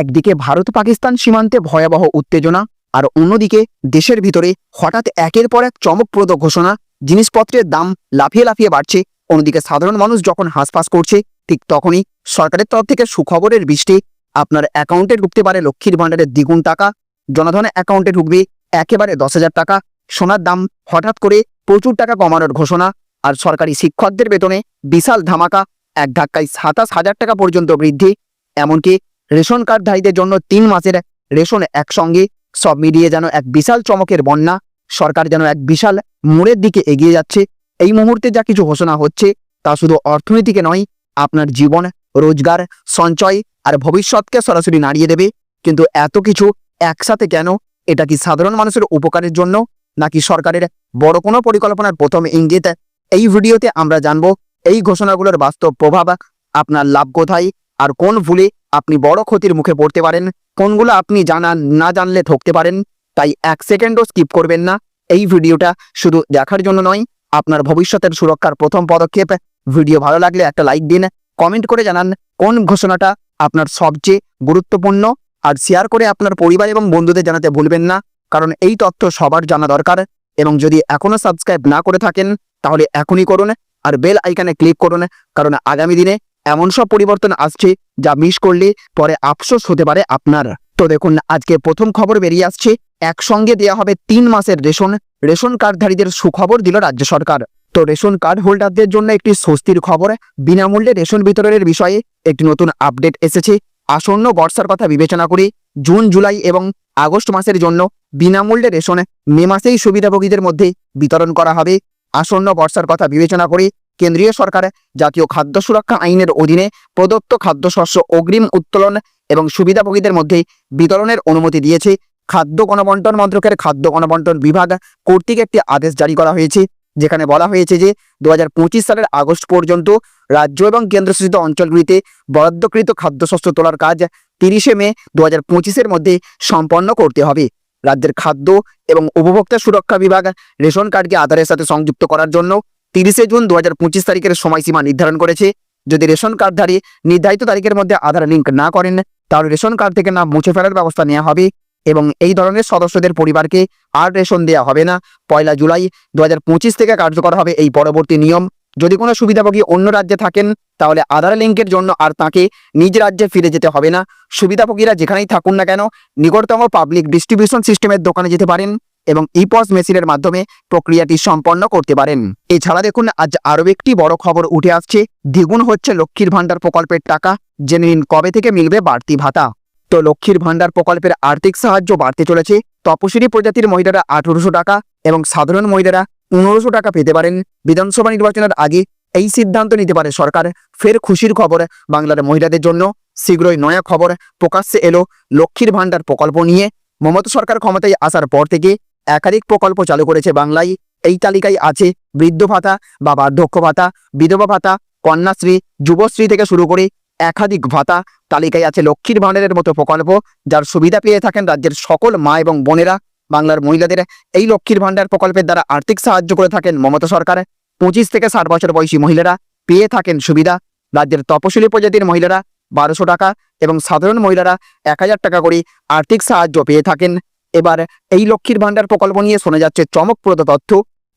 একদিকে ভারত পাকিস্তান সীমান্তে ভয়াবহ উত্তেজনা আর অন্যদিকে দেশের ভিতরে হঠাৎ একের পর এক চমকপ্রদ ঘোষণা, জিনিসপত্রের দাম লাফিয়ে লাফিয়ে বাড়ছে। অন্যদিকে সাধারণ মানুষ যখন হাঁসফাঁস করছে, ঠিক তখনই সরকারের তরফ থেকে সুখবরের বৃষ্টি, আপনার অ্যাকাউন্টে ঢুকতে পারে লক্ষ্মীর ভাণ্ডারের দ্বিগুণ টাকা জনধনের অ্যাকাউন্টে ঢুকবে একেবারে দশ হাজার টাকা। সোনার দাম হঠাৎ করে প্রচুর টাকা কমানোর ঘোষণা আর সরকারি শিক্ষকদের বেতনে বিশাল ধামাকা, এক ধাক্কায় সাতাশ হাজার টাকা পর্যন্ত বৃদ্ধি। এমনকি রেশন কার্ডধারীদের জন্য তিন মাসের রেশন একসঙ্গে সব মিলিয়ে যেন এক বিশাল চমকের বন্যা, সরকার যেন এক বিশাল মোড়ের দিকে এগিয়ে যাচ্ছে। এই মুহূর্তে যা কিছু ঘোষণা হচ্ছে তা শুধু অর্থনীতিকে নয়, আপনার জীবন, রোজগার, সঞ্চয় আর ভবিষ্যৎকে সরাসরি নাড়িয়ে দেবে। কিন্তু এত কিছু একসাথে কেন? এটা কি সাধারণ মানুষের উপকারের জন্য? নাকি সরকারের বড় কোনো পরিকল্পনার প্রথম ইঙ্গিত? এই ভিডিওতে আমরা জানব, এই ঘোষণাগুলোর বাস্তব প্রভাব, আপনার লাভ কোথায়? আর কোন ভুলে আপনি বড় ক্ষতির মুখে পড়তে পারেন? কোনগুলো আপনি জানান, না জানলে ঠকতে পারেন? তাই এক সেকেন্ডও স্কিপ করবেন না। এই ভিডিওটা শুধু দেখার জন্য নয়, আপনার ভবিষ্যতের সুরক্ষার প্রথম পদক্ষেপ। ভিডিও ভালো লাগলে একটা লাইক দিন, কমেন্ট করে জানান কোন ঘোষণাটা আপনার সবচেয়ে গুরুত্বপূর্ণ। আর শেয়ার করে আপনার পরিবার এবং বন্ধুদের জানাতে ভুলবেন না, কারণ এই তথ্য সবার জানা দরকার। এবং যদি এখনও সাবস্ক্রাইব না করে থাকেন, তাহলে এখনই করুন, আর বেল আইকানে ক্লিক করুন, কারণ আগামী দিনে এমন সব পরিবর্তন আসছে যা মিস করলে পরে আফসোস হতে পারে আপনার। তো দেখুন, আজকে প্রথম খবর বেরিয়ে আসছে। একসঙ্গে দেওয়া হবে তিন মাসের রেশন। রেশন কার্ডধারীদের সুখবর দিল রাজ্য সরকার। তো রেশন কার্ড হোল্ডারদের জন্য একটি স্বস্তির খবর। বিনামূল্যে রেশন বিতরণের বিষয়ে একটি নতুন আপডেট এসেছে। আসন্ন বর্ষার কথা বিবেচনা করে জুন, জুলাই এবং আগস্ট মাসের জন্য বিনামূল্যে রেশন মে মাসেই সুবিধাভোগীদের মধ্যে বিতরণ করা হবে। আসন্ন বর্ষার কথা বিবেচনা করে কেন্দ্রীয় সরকার জাতীয় খাদ্য সুরক্ষা আইনের অধীনে প্রদত্ত খাদ্যশস্য অগ্রিম উত্তোলন এবং সুবিধাভোগীদের মধ্যে বিতরণের অনুমতি দিয়েছে খাদ্য গণবন্টন মন্ত্রকের খাদ্য গণবন্টন বিভাগ কর্তৃক একটি আদেশ জারি করা হয়েছে, যেখানে বলা হয়েছে যে দু হাজার পঁচিশ সালের আগস্ট পর্যন্ত রাজ্য এবং কেন্দ্রশাসিত অঞ্চলগুলিতে বরাদ্দকৃত খাদ্যশস্য তোলার কাজ তিরিশে মে দু হাজার পঁচিশের মধ্যে সম্পন্ন করতে হবে। রাজ্যের খাদ্য এবং উপভোক্তা সুরক্ষা বিভাগ রেশন কার্ডকে আধারের সাথে সংযুক্ত করার জন্য তিরিশে জুন দু হাজার পঁচিশ তারিখের সময়সীমা নির্ধারণ করেছে। যদি রেশন কার্ডধারী নির্ধারিত তারিখের মধ্যে আধার লিঙ্ক না করেন, তাহলে রেশন কার্ড থেকে নাম মুছে ফেলার ব্যবস্থা নেওয়া হবে এবং এই ধরনের সদস্যদের পরিবারকে আর রেশন দেওয়া হবে না। পয়লা জুলাই দু হাজার পঁচিশ থেকে কার্যকর হবে এই পরবর্তী নিয়ম। যদি কোনো সুবিধাভোগী অন্য রাজ্যে থাকেন, তাহলে আধার লিঙ্কের জন্য আর তাকে নিজ রাজ্যে ফিরে যেতে হবে না। সুবিধাভোগীরা যেখানেই থাকুন না কেন, নিকটতম পাবলিক ডিস্ট্রিবিউশন সিস্টেমের দোকানে যেতে পারেন। এবং ইপস মেশিনের মাধ্যমে প্রক্রিয়াটি সম্পন্ন করতে পারেন। এছাড়া দেখুন, আজ আরও একটি বড় খবর উঠে আসছে। দ্বিগুণ হচ্ছে লক্ষ্মীর ভাণ্ডার প্রকল্পের টাকা। জেনে নিন কবে থেকে মিলবে বাড়তি ভাতা? তো লক্ষ্মীর ভাণ্ডার প্রকল্পের আর্থিক সাহায্য বাড়তে চলেছে। তপশিলি প্রজাতির মহিলারা আঠেরোশো টাকা এবং সাধারণ মহিলারা পনেরোশো টাকা পেতে পারেন। বিধানসভা নির্বাচনের আগে এই সিদ্ধান্ত নিতে পারে সরকার। ফের খুশির খবর বাংলার মহিলাদের জন্য। শীঘ্রই নয়া খবর প্রকাশ্যে এলো। লক্ষ্মীর ভাণ্ডার প্রকল্প নিয়ে। মমতা সরকার ক্ষমতায় আসার পর থেকে একাধিক প্রকল্প চালু করেছে বাংলায়। এই তালিকায় আছে বৃদ্ধ ভাতা বা বার্ধক্য ভাতা, বিধবা ভাতা, কন্যাশ্রী, যুবশ্রী থেকে শুরু করে একাধিক ভাতা। তালিকায় আছে লক্ষ্মীর ভাণ্ডারের মতো প্রকল্প যার সুবিধা পেয়ে থাকেন রাজ্যের সকল মা এবং বোনেরা। বাংলার মহিলাদের এই লক্ষ্মীর ভাণ্ডার প্রকল্পের দ্বারা আর্থিক সাহায্য করে থাকেন মমতা সরকার। পঁচিশ থেকে ষাট বছর বয়সী মহিলারা পেয়ে থাকেন সুবিধা। রাজ্যের তপশিলি প্রজাতির মহিলারা বারোশো টাকা এবং সাধারণ মহিলারা এক হাজার টাকা করে আর্থিক সাহায্য পেয়ে থাকেন। এবার এই লক্ষ্মীর ভাণ্ডার প্রকল্প নিয়ে শোনা যাচ্ছে চমকপ্রদ তথ্য।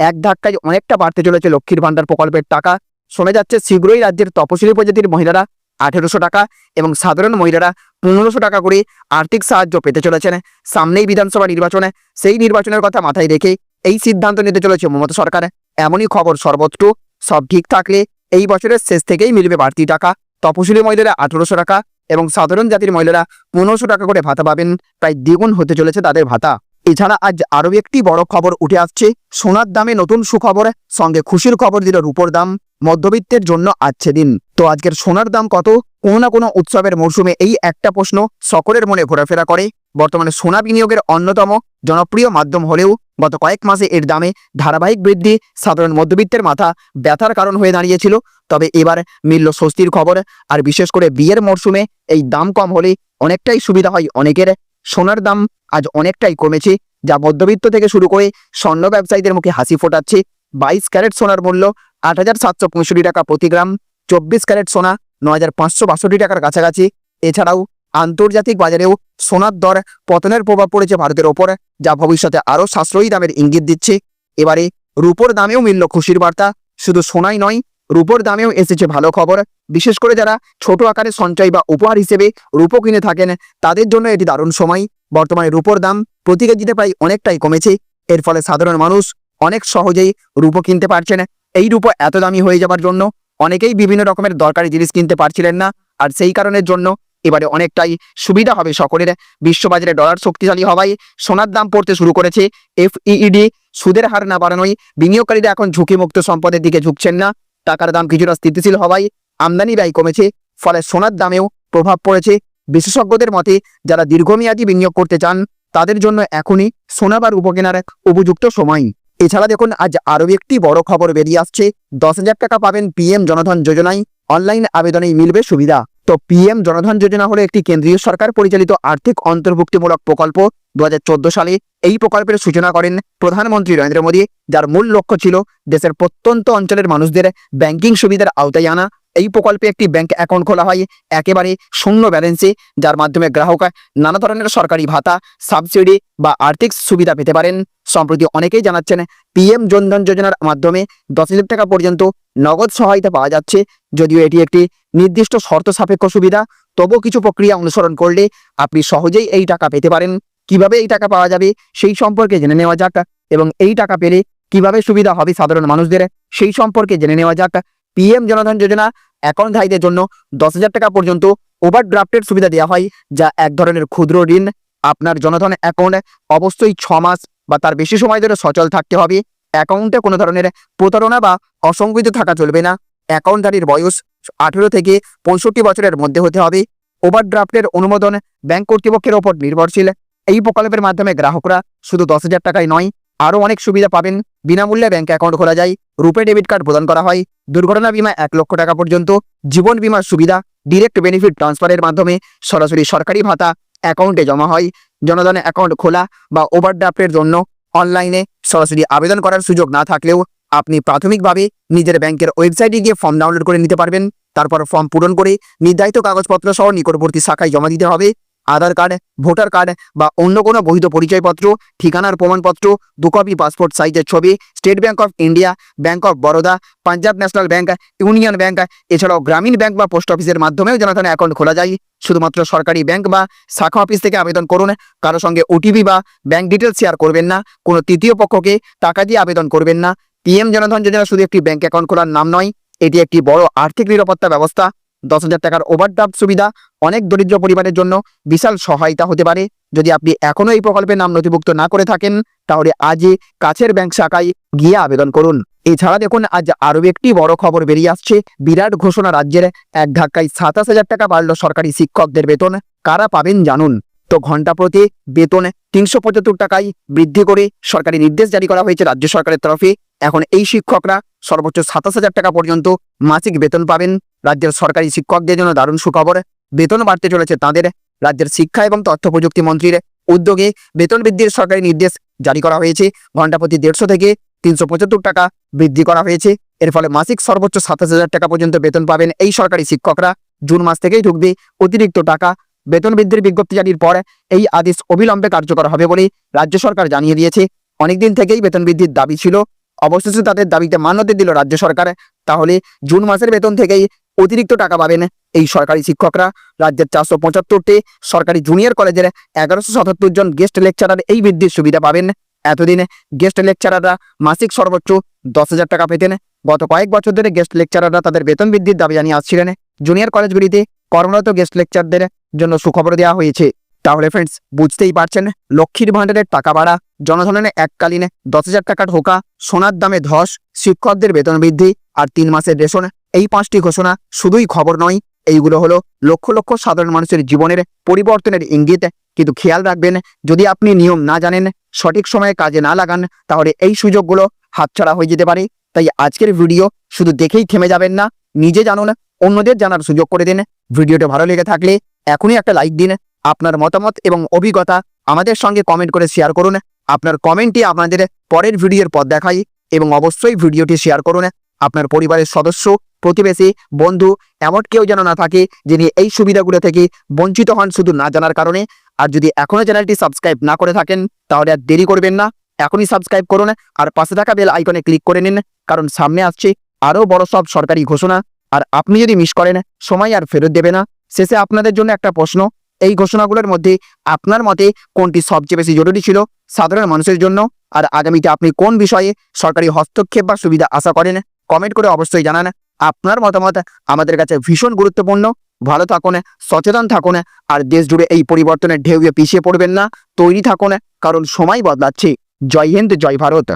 এক ধাক্কায় অনেকটা বাড়তে চলেছে লক্ষ্মীর ভাণ্ডার প্রকল্পের টাকা। শোনা যাচ্ছে শীঘ্রই রাজ্যের তপশিলি প্রজাতির মহিলারা আঠেরোশো টাকা এবং সাধারণ মহিলারা পনেরোশো টাকা করে আর্থিক সাহায্য পেতে চলেছেন। সামনেই বিধানসভা নির্বাচনে, সেই নির্বাচনের কথা মাথায় রেখে এই সিদ্ধান্ত নিতে চলেছে মমতা সরকার। এমনই খবর সর্বত্র, সব ঠিক থাকলে এই বছরের শেষ থেকেই মিলবে বাড়তি টাকা। তপশিলি মহিলারা আঠেরোশো টাকা এবং সাধারণ জাতির মহিলারা পনেরোশো টাকা করে ভাতা পাবেন, প্রায় দ্বিগুণ হতে চলেছে তাদের ভাতা। এছাড়া আজ আরও একটি বড় খবর উঠে আসছে, সোনার দামে নতুন সুখবর, সঙ্গে খুশির খবর দিল রূপোর দাম, মধ্যবিত্তের জন্য আছে দিন। তো আজকের সোনার দাম কত? কোনো না কোনো উৎসবের মরশুমে এই একটা প্রশ্ন সকলের মনে ঘোরাফেরা করে। বর্তমানে সোনা বিনিয়োগের অন্যতম জনপ্রিয় মাধ্যম হলেও গত কয়েক মাসে এর দামে ধারাবাহিক বৃদ্ধি, সাধারণ মধ্যবিত্তের মাথা ব্যথার কারণ হয়ে দাঁড়িয়েছিল। তবে এবার মিলল স্বস্তির খবর, আর বিশেষ করে বিয়ের মরশুমে এই দাম কম হলে অনেকটাই সুবিধা হয় অনেকের। সোনার দাম আজ অনেকটাই কমেছে, যা মধ্যবিত্ত থেকে শুরু করে স্বর্ণ ব্যবসায়ীদের মুখে হাসি ফোটাচ্ছে। বাইশ ক্যারেট সোনার মূল্য আট হাজার সাতশো পঁয়ষট্টি টাকা প্রতি গ্রাম, চব্বিশ ক্যারেট সোনা ন হাজার পাঁচশো বাষট্টি টাকার কাছাকাছি। এছাড়াও আন্তর্জাতিক বাজারেও সোনার দর পতনের প্রভাব পড়েছে ভারতের ওপর, যা ভবিষ্যতে আরও সাশ্রয়ী দামের ইঙ্গিত দিচ্ছে। এবারে রূপোর দামেও মিলল খুশির বার্তা। শুধু সোনাই নয়, রূপোর দামেও এসেছে ভালো খবর। বিশেষ করে যারা ছোট আকারে সঞ্চয় বা উপহার হিসেবে রূপো কিনে থাকেন, তাদের জন্য এটি দারুণ সময়। বর্তমানে রূপোর দাম প্রতি কেজিতে প্রায় অনেকটাই কমেছে। এর ফলে সাধারণ মানুষ অনেক সহজেই রূপো কিনতে পারছেন। এই রূপো এত দামি হয়ে যাবার জন্য অনেকেই বিভিন্ন রকমের দরকারি জিনিস কিনতে পারছিলেন না। আর সেই কারণের জন্য এবারে অনেকটাই সুবিধা হবে সকলের। বিশ্ববাজারে ডলার শক্তিশালী হওয়ায় সোনার দাম পড়তে শুরু করেছে এফইইডি সুদের হার না বাড়ানোয় বিনিয়োগকারীরা এখন ঝুঁকিমুক্ত সম্পদের দিকে ঝুঁকছেন না। টাকার দাম কিছুটা স্থিতিশীল হওয়ায় আমদানি ব্যয় কমেছে, ফলে সোনার দামেও প্রভাব পড়েছে। বিশেষজ্ঞদের মতে, যারা দীর্ঘমেয়াদী বিনিয়োগ করতে চান, তাদের জন্য এখনই সোনা বা রূপো উপযুক্ত সময়। এছাড়া দেখুন, আজ আরও একটি বড় খবর বেরিয়ে আসছে। দশ হাজার টাকা পাবেন পিএম জনধন যোজনায়। অনলাইন আবেদনেই মিলবে সুবিধা। তো পিএম জনধন যোজনা হলো একটি কেন্দ্রীয় সরকার পরিচালিত আর্থিক অন্তর্ভুক্তিমূলক প্রকল্প দুহাজার চোদ্দ সালে। এই প্রকল্পের সূচনা করেন প্রধানমন্ত্রী নরেন্দ্র মোদী, যার মূল লক্ষ্য ছিল দেশের প্রত্যন্ত অঞ্চলের মানুষদের ব্যাংকিং সুবিধার আওতায় আনা। এই প্রকল্পে একটি ব্যাংক অ্যাকাউন্ট খোলা হয় একেবারে শূন্য ব্যালেন্সে, যার মাধ্যমে গ্রাহক নানা ধরনের সরকারি ভাতা, সাবসিডি বা আর্থিক সুবিধা পেতে পারেন। সম্প্রতি অনেকেই জানাচ্ছেন পিএম জনধন যোজনার মাধ্যমে দশ হাজার টাকা পর্যন্ত নগদ সহায়তা পাওয়া যাচ্ছে, যদিও এটি একটি নির্দিষ্ট শর্ত সাপেক্ষ সুবিধা তবু কিছু প্রক্রিয়া অনুসরণ করলে আপনি সহজেই এই টাকা পেতে পারেন। কীভাবে এই টাকা পাওয়া যাবে সেই সম্পর্কে জেনে নেওয়া যাক এবং এই টাকা পেলে কীভাবে সুবিধা হবে সাধারণ মানুষদের সেই সম্পর্কে জেনে নেওয়া যাক। পিএম জনধন যোজনা অ্যাকাউন্টধারীদের জন্য দশ হাজার টাকা পর্যন্ত ওভারড্রাফটের সুবিধা দেওয়া হয়, যা এক ধরনের ক্ষুদ্র ঋণ। আপনার জনধন অ্যাকাউন্ট অবশ্যই ছ মাস বা তার বেশি সময় ধরে সচল থাকতে হবে। অ্যাকাউন্টে কোনো ধরনের প্রতারণা বা অসংবিত থাকা চলবে না। অ্যাকাউন্টধারীর বয়স আঠেরো থেকে পঁয়ষট্টি বছরের মধ্যে হতে হবে। ওভারড্রাফটের অনুমোদন ব্যাংক কর্তৃপক্ষের ওপর নির্ভরশীল। এই প্রকল্পের মাধ্যমে গ্রাহকরা শুধু দশ হাজার টাকায় নয়, আরও অনেক সুবিধা পাবেন। বিনামূল্যে ব্যাংক অ্যাকাউন্ট খোলা যায়, রুপে ডেবিট কার্ড প্রদান করা হয়, দুর্ঘটনা বিমা এক লক্ষ টাকা পর্যন্ত, জীবন বিমার সুবিধা, ডিরেক্ট বেনিফিট ট্রান্সফারের মাধ্যমে সরাসরি সরকারি ভাতা অ্যাকাউন্টে জমা হয়। জনধন অ্যাকাউন্ট খোলা বা ওভারড্রাফটের জন্য অনলাইনে সরাসরি আবেদন করার সুযোগ না থাকলেও আপনি প্রাথমিকভাবে নিজের ব্যাংকের ওয়েবসাইটে গিয়ে ফর্ম ডাউনলোড করে নিতে পারবেন। তারপর ফর্ম পূরণ করে নির্ধারিত কাগজপত্র সহ নিকটবর্তী শাখায় জমা দিতে হবে। আধার কার্ড, ভোটার কার্ড বা অন্য কোনো বৈধ পরিচয়পত্র, ঠিকানার প্রমাণপত্র দু কপি পাসপোর্ট, সাইজের ছবি, State Bank of India, Bank of Baroda, Punjab National Bank, Union Bank, এছাড়াও গ্রামীণ ব্যাংক বা পোস্ট অফিসের মাধ্যমেও জনধন অ্যাকাউন্ট খোলা যায়। শুধুমাত্র সরকারি ব্যাংক বা শাখা অফিস থেকে আবেদন করুন। কারও সঙ্গে ওটিপি বা ব্যাংক ডিটেলস শেয়ার করবেন না। কোনো তৃতীয় পক্ষকে টাকা দিয়ে আবেদন করবেন না। পিএম জনধন যোজনা শুধু একটি ব্যাংক অ্যাকাউন্ট খোলার নাম নয়, এটি একটি বড় আর্থিক নিরাপত্তা ব্যবস্থা। দশ হাজার টাকার ওভারড্রাফট সুবিধা অনেক দরিদ্র পরিবারের জন্য বিশাল সহায়তা হতে পারে। যদি আপনি এখনও এই প্রকল্পের নাম নথিভুক্ত না করে থাকেন, তাহলে আজই কাছের ব্যাংক শাখায় গিয়ে আবেদন করুন। এছাড়া দেখুন, আজ আরও একটি বড় খবর বেরিয়ে আসছে। বিরাট ঘোষণা রাজ্যের এক ধাক্কায় সাতাশ হাজার টাকা বাড়ল সরকারি শিক্ষকদের বেতন। কারা পাবেন জানুন। তো ঘণ্টা প্রতি বেতন তিনশো পঁচাত্তর টাকায় বৃদ্ধি করে সরকারি নির্দেশ জারি করা হয়েছে রাজ্য সরকারের তরফে। এখন এই শিক্ষকরা সর্বোচ্চ সাতাশ হাজার টাকা পর্যন্ত মাসিক বেতন পাবেন। রাজ্যের সরকারি শিক্ষকদের জন্য দারুণ সুখবর। বেতন বাড়তে চলেছে তাদের। রাজ্যের শিক্ষা এবং তথ্য প্রযুক্তি মন্ত্রীর উদ্যোগে বেতন বৃদ্ধির সরকারি নির্দেশ জারি করা হয়েছে। ঘণ্টা প্রতি দেড়শো থেকে তিনশো পঁচাত্তর টাকা বৃদ্ধি করা হয়েছে। এর ফলে মাসিক সর্বোচ্চ সাতাশ হাজার টাকা পর্যন্ত বেতন পাবেন এই সরকারি শিক্ষকরা। জুন মাস থেকেই ঢুকবে অতিরিক্ত টাকা বেতন বৃদ্ধির বিজ্ঞপ্তি জারির পর এই আদেশ অবিলম্বে কার্যকর হবে বলে রাজ্য সরকার জানিয়ে দিয়েছে। অনেকদিন থেকেই বেতন বৃদ্ধির দাবি ছিল। অবশেষে তাদের দাবিতে মান্যতা দিল রাজ্য সরকার। তাহলে জুন মাসের বেতন থেকেই অতিরিক্ত টাকা পাবেন এই সরকারি শিক্ষকরা। রাজ্যের চারশো পঁচাত্তরটি সরকারি জুনিয়র কলেজের এগারোশো সাতাত্তর জন গেস্ট লেকচারার এই বৃদ্ধির সুবিধা পাবেন। এতদিন গেস্ট লেকচারাররা মাসিক সর্বোচ্চ দশ হাজার টাকা পেতেন। গত কয়েক বছর ধরে গেস্ট লেকচারাররা তাদের বেতন বৃদ্ধির দাবি জানিয়ে আসছিলেন। জুনিয়র কলেজগুলিতে কর্মরত গেস্ট লেকচারদের জন্য সুখবর দেওয়া হয়েছে। তাহলে ফ্রেন্ডস বুঝতেই পারছেন, লক্ষ্মীর ভাণ্ডারের টাকা বাড়া জনধনের এককালীন দশ হাজার টাকা ঢোকা, সোনার দামে ধস, শিক্ষকদের বেতন বৃদ্ধি আর তিন মাসের রেশন, এই পাঁচটি ঘোষণা শুধুই খবর নয়, এইগুলো হলো লক্ষ লক্ষ সাধারণ মানুষের জীবনের পরিবর্তনের ইঙ্গিত। কিন্তু খেয়াল রাখবেন, যদি আপনি নিয়ম না জানেন, সঠিক সময়ে কাজে না লাগান, তাহলে এই সুযোগগুলো হাতছাড়া হয়ে যেতে পারে। তাই আজকের ভিডিও শুধু দেখেই থেমে যাবেন না, নিজে জানুন অন্যদের জানার সুযোগ করে দিন। ভিডিওটা ভালো লেগে থাকলে এখনই একটা লাইক দিন, আপনার মতামত এবং অভিজ্ঞতা আমাদের সঙ্গে কমেন্ট করে শেয়ার করুন। আপনার কমেন্টটি আপনাদের পরের ভিডিওর পর দেখাই এবং অবশ্যই ভিডিওটি শেয়ার করুন। আপনার পরিবারের সদস্য, প্রতিবেশী, বন্ধু, এমন কেউ যেন না থাকে যিনি এই সুবিধাগুলো থেকে বঞ্চিত হন শুধু না জানার কারণে। আর যদি এখনও চ্যানেলটি সাবস্ক্রাইব না করে থাকেন, তাহলে আর দেরি করবেন না। এখনই সাবস্ক্রাইব করুন আর পাশে থাকা বেল আইকনে ক্লিক করে নিন। কারণ সামনে আসছে আরও বড় সব সরকারি ঘোষণা। আর আপনি যদি মিস করেন, সময় আর ফেরত দেবে না। শেষে আপনাদের জন্য একটা প্রশ্ন, এই ঘোষণাগুলোর মধ্যে আপনার মতে কোনটি সবচেয়ে বেশি জরুরি ছিল সাধারণ মানুষের জন্য? আর আগামীতে আপনি কোন বিষয়ে সরকারি হস্তক্ষেপ বা সুবিধা আশা করেন? কমেন্ট করে অবশ্যই জানান। আপনার মতামত আমাদের কাছে ভীষণ গুরুত্বপূর্ণ। ভালো থাকুন, সচেতন থাকুন, আর দেশ জুড়ে এই পরিবর্তনের ঢেউয়ে পিছিয়ে পড়বেন না। তৈরি থাকুন, কারণ সময় বদলাচ্ছে। জয় হিন্দ, জয় ভারত।